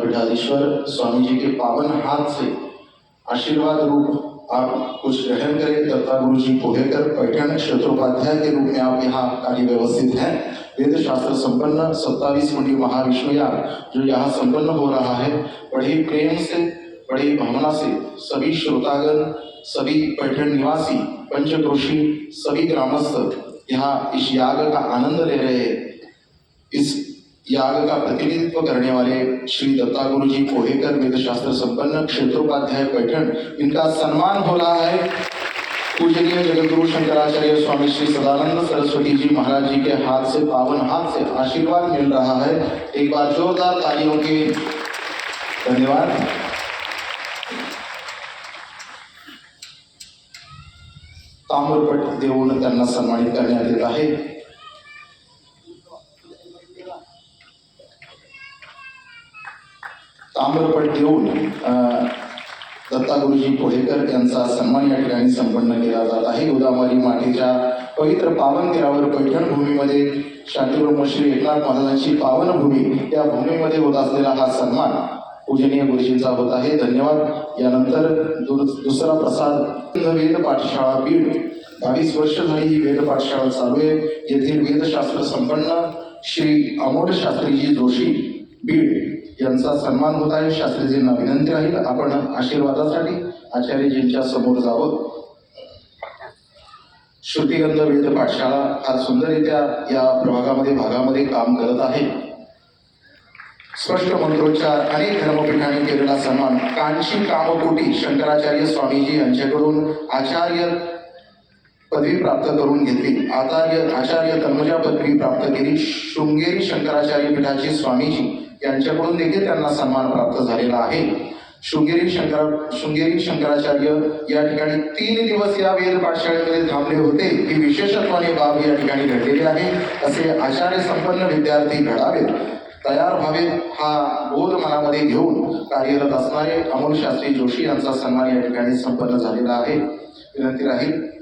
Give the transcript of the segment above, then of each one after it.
पीठाधीश्वर स्वामी जी के पावन हाथ से आशीर्वाद रूप आप कुछ ग्रहण करें। दत्ता गुरु जी पोहेकर पैठण क्षेत्रोपाध्याय के रूप में आप यहाँ कार्य व्यवस्थित हैं। वेद शास्त्र संपन्न सत्तावीस कुंडी महाविष्णुयाग जो यहाँ संपन्न हो रहा है, बड़े प्रेम से, बड़ी भावना से सभी श्रोतागण, सभी पैठण निवासी पंचक्रोशी सभी ग्रामस्थ यहाँ इस याग का आनंद ले रहे हैं। इस याग का प्रतिनिधित्व करने वाले श्री दत्ता गुरु जी पोहेकर, वेदशास्त्र संपन्न, क्षेत्रोपाध्याय, पैठण, इनका सम्मान हो रहा है। पूजनीय जगत गुरु शंकराचार्य स्वामी श्री सदानंद सरस्वती जी महाराज जी के हाथ से, पावन हाथ से आशीर्वाद मिल रहा है। एक बार जोरदार तालियों के धन्यवाद। ताम्रपट देऊन त्यांना सन्मानित करण्यात येत आहे। ताम्रपट देऊन दत्ता गुरुजी पोहेकर यांचा सन्मान या ठिकाणी संपन्न केला जात आहे. गोदामारी मातीच्या पवित्र पावन तीरावर पैठण भूमीमध्ये शांतीब्रह्म श्री एकनाथ महाराजांची पावन भूमी या भूमीमध्ये होत असलेला हा सन्मान पूजनीय गुरुजींचा होत आहे. धन्यवाद. यानंतर दुर दुसरा प्रसाद वेद पाठशाळा बीड. बावीस वर्ष झाली ही वेद पाठशाळा चालू आहे. येथील वेदशास्त्र संपन्न श्री अमोल शास्त्रीजी जोशी बीड यांचा सन्मान होत आहे. शास्त्रीजींना विनंती राहील. आपण आशीर्वादासाठी आचार्यजींच्या समोर जावं. श्रुतिगंध वेद पाठशाळा आज सुंदररित्या या प्रभागामध्ये भागामध्ये काम करत आहे. स्पष्ट मंत्रोच्चार अनेक धर्मपीठांनी केलेला सन्मान कांची कामकोटी शंकराचार्य स्वामीजी यांच्याकडून आचार्य पदवी प्राप्त करून घेतली. आचार्य आचार्य तन्मजा पदवी प्राप्त केली. शृंगेरी शंकराचार्य पीठाचे स्वामीजी यांच्याकडून देखील त्यांना सन्मान प्राप्त झालेला आहे. शृंगेरी शंकर शृंगेरी शंकराचार्य या ठिकाणी तीन दिवस या वेद पाठशाळेमध्ये थांबले होते. ही विशेषत्वाने बाब या ठिकाणी घडलेली आहे. असे आचार्य संपन्न विद्यार्थी घडावेत. तयार व्हावेत हा बोध मनामध्ये घेऊन कार्यरत असणारे अमोल शास्त्री जोशी यांचा सन्मान या ठिकाणी संपन्न झालेला आहे. विनंती राहील.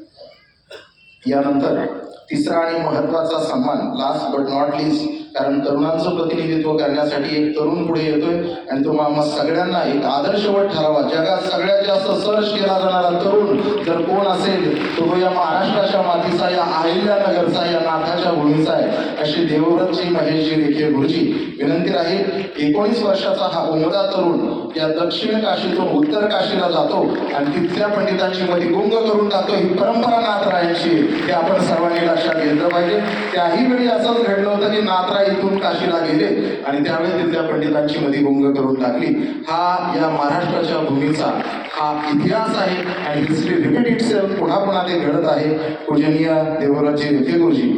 यानंतर तिसरा आणि महत्त्वाचा सन्मान लास्ट बट नॉट लिस्ट कारण तरुणांचं प्रतिनिधित्व करण्यासाठी एक तरुण पुढे येतोय आणि तो मग सगळ्यांना एक आदर्शवट ठरावा. जगात सगळ्यात जास्त सर्च केला जाणारा तरुण जर कोण असेल तो या महाराष्ट्राच्या मातीचा या अहिल्यानगरचा या नाथाच्या भूमीचा आहे अशी देवव्रतजी महेशजी रेखे गुरुजी विनंती राहील एकोणीस वर्षाचा हा उमदा तरुण या दक्षिण काशीतून उत्तर काशीला जातो आणि तिथल्या पंडितांची मध्ये गुंग करून टाकतो. ही परंपरा नाथरायांची हे आपण सर्वांनी लक्षात घेतलं पाहिजे. त्याही वेळी असंच घडलं होतं की नाथराय इथून काशीला गेले आणि त्यावेळी तिथल्या पंडितांची मध्ये गुंग करून टाकली. हा या महाराष्ट्राच्या भूमीचा हा इतिहास आहे आणि हिस्ट्री रिपीट पुन्हा पुन्हा ते घडत आहे. पूजनीय देवराजी रेखे गुरुजी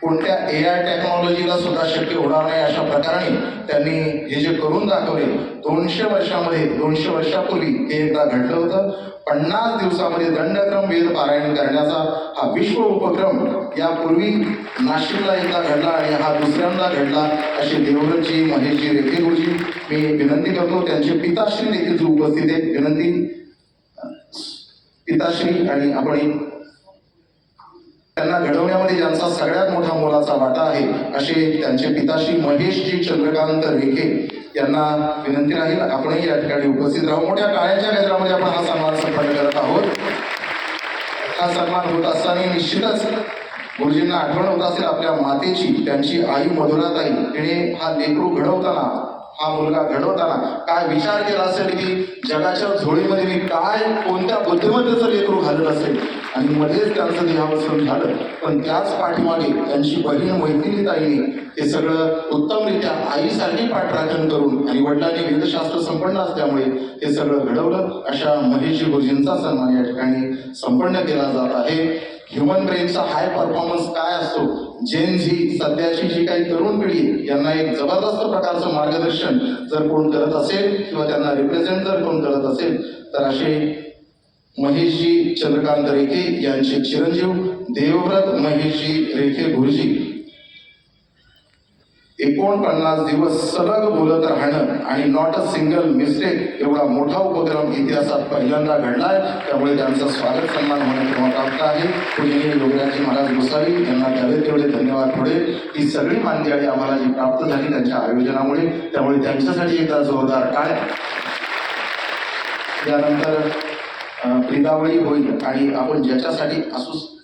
कोणत्या ए आय टेक्नॉलॉजीला सुद्धा शक्य होणार नाही अशा प्रकारे त्यांनी हे जे करून दाखवले दोनशे वर्षामध्ये दोनशे वर्षापूर्वी हे एकदा घडलं होतं. पन्नास दिवसामध्ये दंडक्रम वेद पारायण करण्याचा हा विश्व उपक्रम यापूर्वी नाशिकला एकदा घडला आणि हा दुसऱ्यांदा घडला असे देवरजी महेशजी रेखेगुरुजी मी विनंती करतो त्यांचे पिताश्री देखील जो उपस्थित आहेत विनंती. पिताश्री आणि आपण त्यांना घडवण्यामध्ये ज्यांचा सगळ्यात मोठा मोलाचा वाटा आहे असे त्यांचे पिताश्री महेशजी चंद्रकांत रेखे यांना विनंती राहील. आपणही या ठिकाणी उपस्थित राहू. मोठ्या काळ्याच्या गजरामध्ये आपण हा सन्मान संपन्न करत आहोत. हा सन्मान होत असताना निश्चितच गुरुजींना आठवण होत असेल आपल्या मातेची त्यांची आई मधुराताई. तिने हा लेकरू घडवताना हा मुलगा घडवताना काय विचार केला असेल की जगाच्या झोळीमध्ये मी काय कोणत्या बुद्धिमत्तेचं लेकरू घालत असेल? आणि मध्येच त्यांचं देहावसन झालं. पण त्याच पाठीमागे त्यांची बहीण मैत्रिणी ताईने हे सगळं उत्तमरित्या आईसाठी पाठराखण करून आणि वडिलांनी वेदशास्त्र संपन्न असल्यामुळे हे सगळं घडवलं. अशा महेशी गुरुजींचा सन्मान या ठिकाणी संपन्न केला जात आहे. ह्युमन ब्रेनचा हाय परफॉर्मन्स काय असतो? जेन झी सध्याची जी काही तरुण पिढी यांना एक जबरदस्त प्रकारचं मार्गदर्शन जर कोण करत असेल किंवा त्यांना रिप्रेझेंट जर कोण करत असेल तर असे महेशजी चंद्रकांत रेखे यांचे चिरंजीव देवव्रत महेशजी रेखे गुरुजी एकोणपन्नास दिवस सलग बोलत राहणं आणि नॉट अ सिंगल मिस्टेक एवढा मोठा उपक्रम इतिहासात पहिल्यांदा घडलाय. त्यामुळे त्यांचं स्वागत सन्मान होणं प्राप्त आहे. पूजनीय योगराजी महाराज गोसावी यांना द्यावे तेवढे धन्यवाद पुढे ही सगळी मानदेळी आम्हाला जी प्राप्त झाली त्यांच्या आयोजनामुळे त्यामुळे त्यांच्यासाठी एकदा जोरदार काय? त्यानंतर अं, प्रिदावळी होईल आणि आपण ज्याच्यासाठी असू